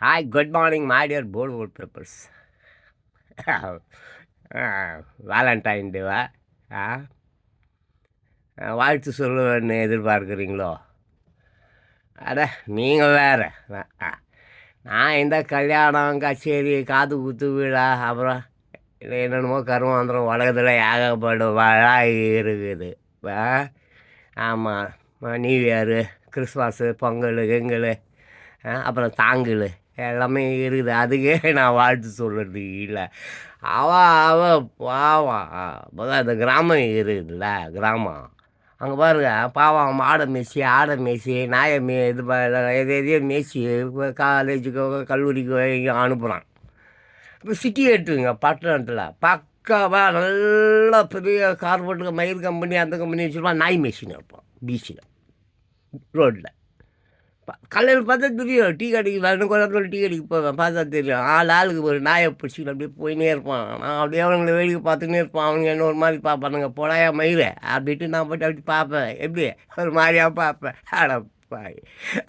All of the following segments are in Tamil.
Hi good morning my dear board papers. Valentine டேவா ஆ? ஆ, வாழ்த்து சொல்லுவேன்னு எதிர்பார்க்குறீங்களோ? அட நீங்கள் வேற. நான் இந்த கல்யாணம் கச்சேரி காது குத்து விழா அப்புறம் இல்லை என்னென்னமோ கருமாந்திரம் உலகத்தில் ஏகப்படும் வாழா இருக்குது. ஆ? ஆமாம் நியூ இயரு கிறிஸ்மஸு பொங்கல் கிங்கல் அப்புறம் தாங்கல். எல்லாமே இருக்குது அதுக்கே நான் வாழ்த்து சொல்கிறது இல்லை. அவ அவ பாவம். அப்போதான் கிராமம் இருக்குதுல்ல கிராமம். அங்கே பாருங்க பாவம் மாடை மேய்ச்சி ஆடை மேய்ச்சி நாயை மே இது ப எது எதையோ மேய்ச்சி காலேஜுக்கோ கல்லூரிக்கோ எங்கேயும் அனுப்புகிறான் இப்போ சிட்டி எடுத்துங்க பட்டணத்தில். பக்காவாக நல்லா பெரிய கார்பரேட் மயில் கம்பெனி அந்த கம்பெனி வச்சுருப்பான். நாய் மேய்ச்சின்னு இருப்பான் பீச்சில் ரோட்டில் கல்லையில் பார்த்தா தெரியும். டீ கடைக்கு ரெண்டு குளத்தில் டீ கடைக்கு போவேன். பார்த்தா தெரியும். ஆள் ஆளுக்கு ஒரு நாயை பிடிச்சிக்கிட்டு அப்படியே போயினே இருப்பான். நான் அப்படியே அவனுங்களை வேடிக்கை பார்த்துன்னே இருப்பான். அவனுங்க என்ன ஒரு மாதிரி பார்ப்பானுங்க. போடாயா மயிறு அப்படின்ட்டு நான் போய்ட்டு அப்படி பார்ப்பேன். எப்படி? ஒரு மாதிரியாக பார்ப்பேன். அடப்பாய்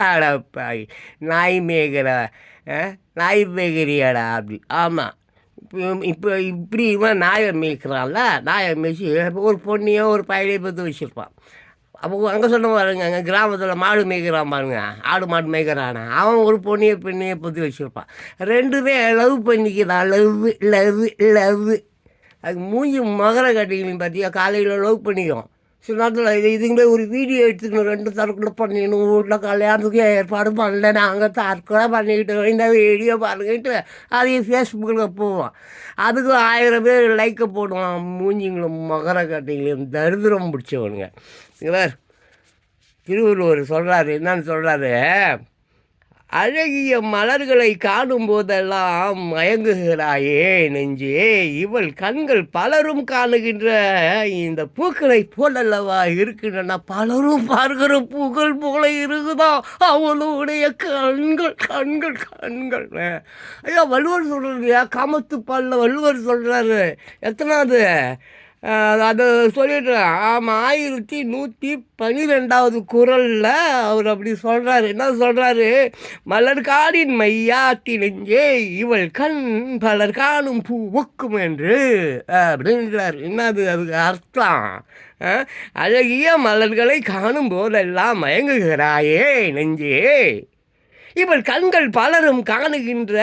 அடப்பாய் நாய் மேகரா ஆ? நாய் மேய்கிறியாடா அப்படி. ஆமாம் இப்போ இப்போ இப்படி இவன் நாயை மேய்க்கிறான்ல. நாயை மேய்ச்சி ஒரு பொண்ணையோ ஒரு பயலையோ பார்த்து வச்சுருப்பான். அப்போ அங்கே சொன்ன பாருங்க அங்கே கிராமத்தில் மாடு மேய்க்கிறான் பாருங்க. ஆடு மாடு மேய்க்கிறானா? அவன் ஒரு பொண்ணையை பெண்ணையை பற்றி வச்சுருப்பான். ரெண்டுமே லவ் பண்ணிக்கிறான் லவ் லவ் லவ் அது மூஞ்சி மகர கட்டிங்களையும் பார்த்தியா காலையில் லவ் பண்ணிக்கும் சில நேரத்தில் இது இதுங்களே ஒரு வீடியோ எடுத்துக்கணும் ரெண்டு தரக்குள்ள பண்ணிக்கணும் வீட்டில் கல்யாணத்துக்கு ஏற்பாடு பண்ணல நாங்கள் தற்கொலை பண்ணிக்கிட்டு இந்த வீடியோ பாருங்கிட்டு அதையும் ஃபேஸ்புக்கில் போவோம். அதுக்கும் ஆயிரம் பேர் லைக்கை போடுவோம் மூஞ்சிங்களும் மகர கட்டிங்களையும் தரிதிரம் பிடிச்சவனுங்க. இங்கே திருவள்ளுவர் சொல்கிறாரு என்னன்னு சொல்கிறாரு அழகிய மலர்களை காணும் போதெல்லாம் மயங்குகிறாயே நெஞ்சே. இவள் கண்கள் பலரும் காணுகின்ற இந்த பூக்களை போலல்லவா இருக்கின்றன. பலரும் பார்க்கிற பூக்கள் போல இருக்குதா? அவளுடைய கண்கள் கண்கள் கண்கள். ஐயா வள்ளுவர் சொல்கிறாரு காமத்து பாலில் வள்ளுவர் சொல்கிறாரு எத்தனாவது? அது சொல்லிட்டு ஆமாம் ஆயிரத்தி நூற்றி பன்னிரெண்டாவது குரலில் அவர் அப்படி சொல்கிறாரு என்ன சொல்கிறாரு மலர்காடின் மையாத்தி நெஞ்சே இவள் கண் பலர் காணும் பூ ஒக்கும் என்று அப்படின்றார் என்னது அதுக்கு அர்த்தம்? அழகிய மலர்களை காணும் போதெல்லாம் மயங்குகிறாயே நெஞ்சே. இவள் கண்கள் பலரும் காணுகின்ற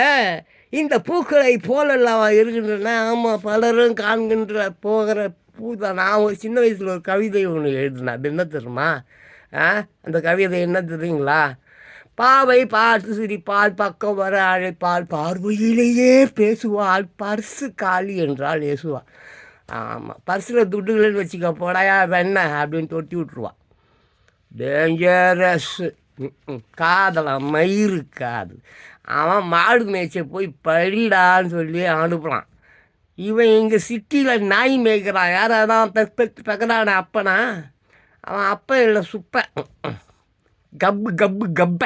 இந்த பூக்களை போலல்லவா இருக்கின்றன. ஆமாம் பலரும் காண்கின்ற போகிற பூ தான் நான் ஒரு சின்ன வயசில் ஒரு கவிதை ஒன்று எழுதினேன். அது என்ன தெரியுமா? ஆ அந்த கவிதை என்ன தெரியுங்களா? பாவை பார்த்து சிரிப்பால் பக்கம் வர அழைப்பால் பார்வையிலேயே பேசுவாள் பர்சு காலி என்றால் ஏசுவாள் ஆமாம் பர்ஸில் துட்டுகளேன்னு வச்சுக்க போடாயா வெண்ண அப்படின்னு தொட்டி விட்ருவான் டேஞ்சரஸ்ஸு காதலாம் மயிறு காது அவன் மாடு மேய்ச்ச போய் படிடான்னு சொல்லி அனுப்புகிறான் இவன் இங்கே சிட்டியில் நாய் மேய்க்கிறான் யார் அதான் பெத்து பெக்கடான அப்பனா? அவன் அப்பன் இல்லை சுப்ப. கப்பு கப்பு கப்ப.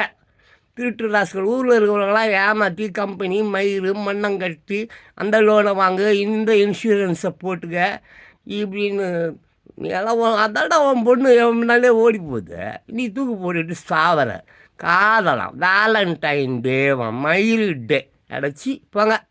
திருட்டு ராசுகள். ஊரில் இருக்கிறவங்களாம் ஏமாற்றி கம்பெனி மயிறு மண்ணங்கட்டி அந்த லோனை வாங்க. இந்த இன்சூரன்ஸை போட்டுக்க. இப்படின்னு எல்லாம் அதான்டா உன் பொண்ணு என் முன்னாலே ஓடி போகுது நீ தூக்கு போட்டுட்டு சாவர. காதலாம். வேலண்டைன் டேவன் மயில் டே அடைச்சி போங்க.